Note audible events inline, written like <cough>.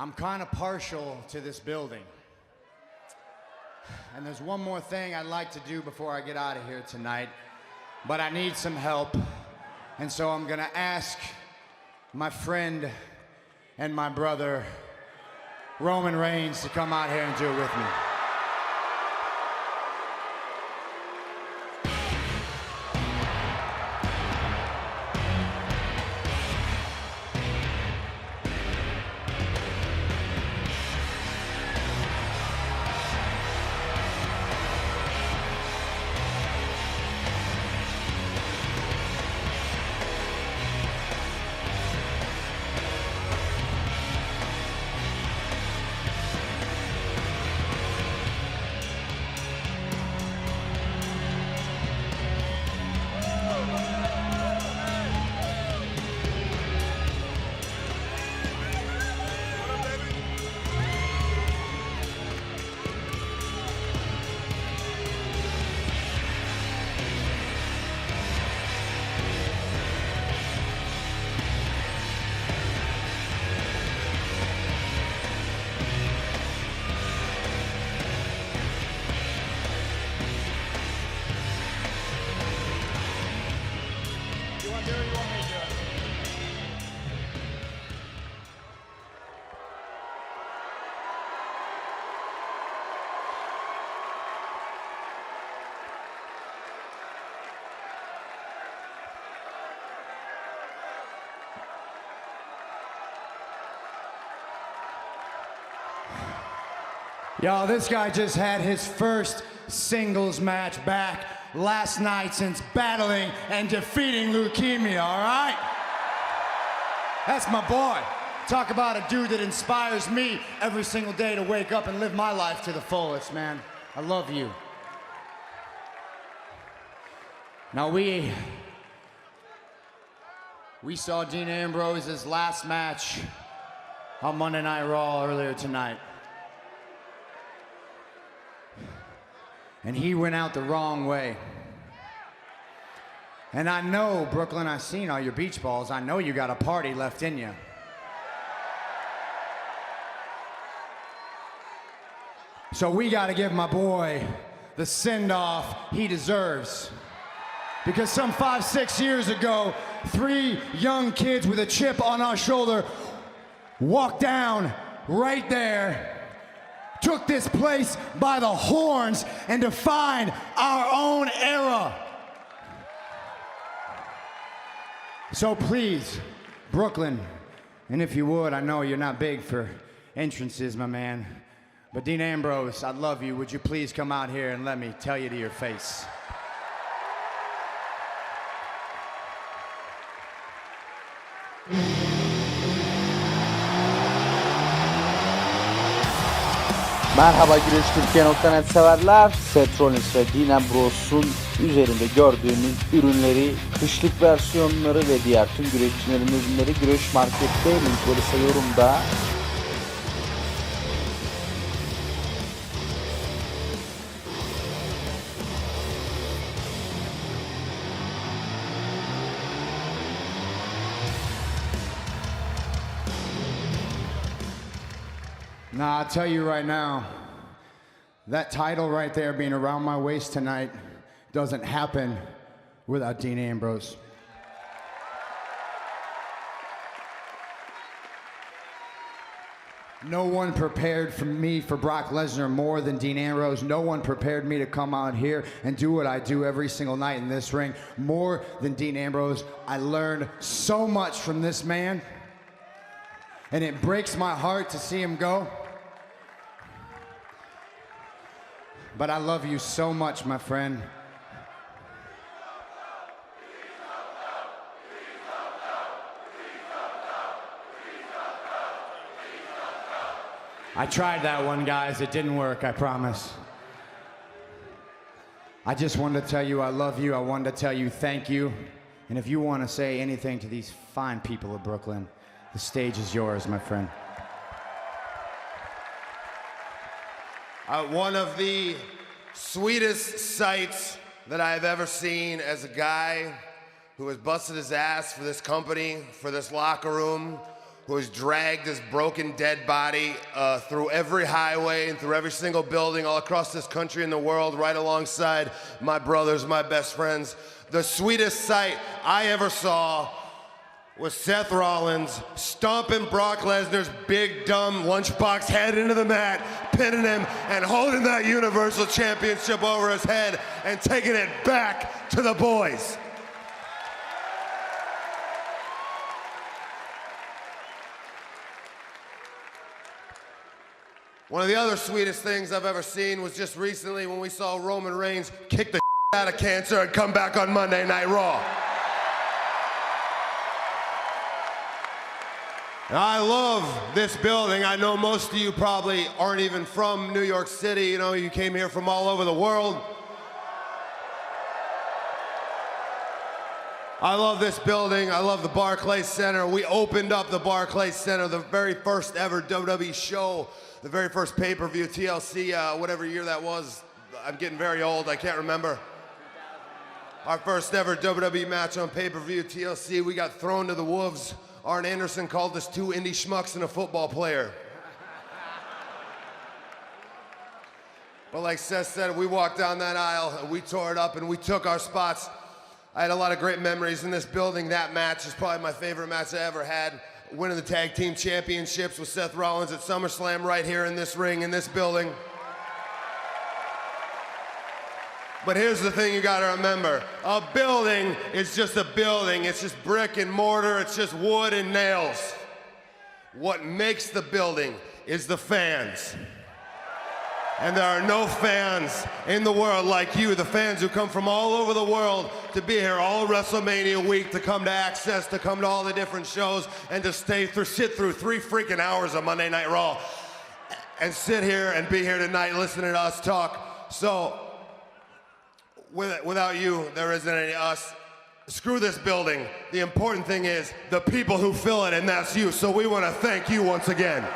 I'm kind of partial to this building. And there's one more thing I'd like to do before I get out of here tonight, but I need some help. And so I'm going to ask my friend and my brother, Roman Reigns, to come out here and do it with me. Y'all, this guy just had his first singles match back last night since battling and defeating leukemia, all right? That's my boy. Talk about a dude that inspires me every single day to wake up and live my life to the fullest, man. I love you. Now we we saw Dean Ambrose's last match on Monday Night Raw earlier tonight. And he went out the wrong way. And I know, Brooklyn, I've seen all your beach balls. I know you got a party left in you. So we got to give my boy the send off he deserves. Because some five, six years ago, three young kids with a chip on our shoulder walked down right there took this place by the horns and defined our own era. So please, Brooklyn, and if you would, I know you're not big for entrances, my man, but Dean Ambrose, I love you. Would you please come out here and let me tell you to your face? <laughs> Merhaba Güreş Türkiye.net severler. Seth Rollins ve Dean Ambrose'un üzerinde gördüğünüz ürünleri, kışlık versiyonları ve diğer tüm güreşçilerin ürünleri Güreş Market'te linkleri yorumda. Nah, I'll tell you right now, that title right there being around my waist tonight doesn't happen without Dean Ambrose. No one prepared for me for Brock Lesnar more than Dean Ambrose. No one prepared me to come out here and do what I do every single night in this ring more than Dean Ambrose. I learned so much from this man, and it breaks my heart to see him go. But I love you so much, my friend. I tried that one, guys. It didn't work, I promise. I just wanted to tell you I love you. I wanted to tell you thank you. And if you want to say anything to these fine people of Brooklyn, the stage is yours, my friend. Uh, one of the sweetest sights that I've ever seen as a guy who has busted his ass for this company, for this locker room, who has dragged his broken dead body uh, through every highway and through every single building all across this country and the world, right alongside my brothers, my best friends. The sweetest sight I ever saw was Seth Rollins stomping Brock Lesnar's big dumb lunchbox head into the mat, pinning him, and holding that Universal Championship over his head and taking it back to the boys. One of the other sweetest things I've ever seen was just recently when we saw Roman Reigns kick the <laughs> out of cancer and come back on Monday Night Raw. I love this building. I know most of you probably aren't even from New York City. You know, you came here from all over the world. I love this building. I love the Barclays Center. We opened up the Barclays Center, the very first ever WWE show, the very first pay per view, TLC, uh, whatever year that was. I'm getting very old. I can't remember. Our first ever WWE match on pay per view, TLC. We got thrown to the wolves. Arn Anderson called us two indie schmucks and a football player. But like Seth said, we walked down that aisle and we tore it up and we took our spots. I had a lot of great memories in this building. That match is probably my favorite match I ever had. Winning the tag team championships with Seth Rollins at SummerSlam right here in this ring, in this building. But here's the thing you gotta remember a building is just a building, it's just brick and mortar, it's just wood and nails. What makes the building is the fans. And there are no fans in the world like you, the fans who come from all over the world to be here all WrestleMania week, to come to Access, to come to all the different shows, and to stay through, sit through three freaking hours of Monday Night Raw, and sit here and be here tonight listening to us talk. So, without you, there isn't any us. Screw this building. The important thing is the people who fill it, and that's you. So we want to thank you once again.